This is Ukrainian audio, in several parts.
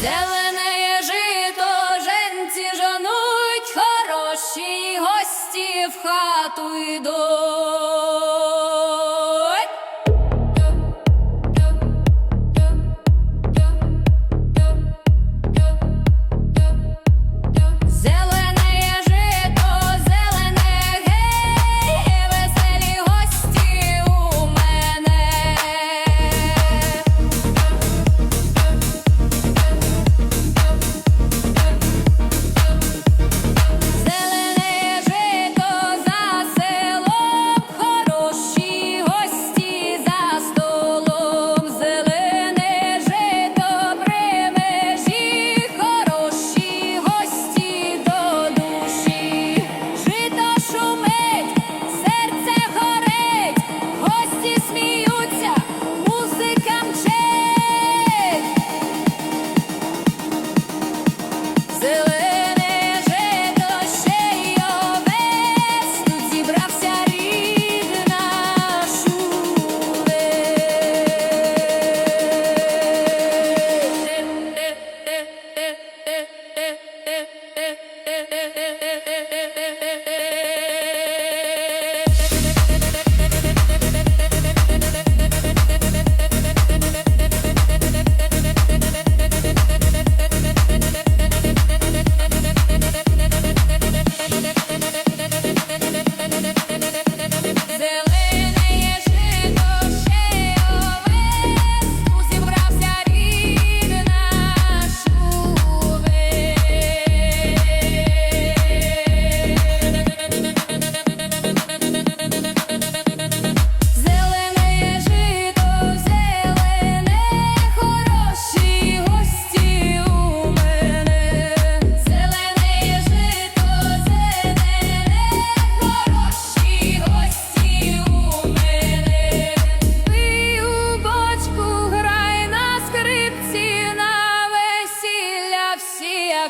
Зелене жито женці хороші гості в хату йдуть.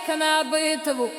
Як на битву.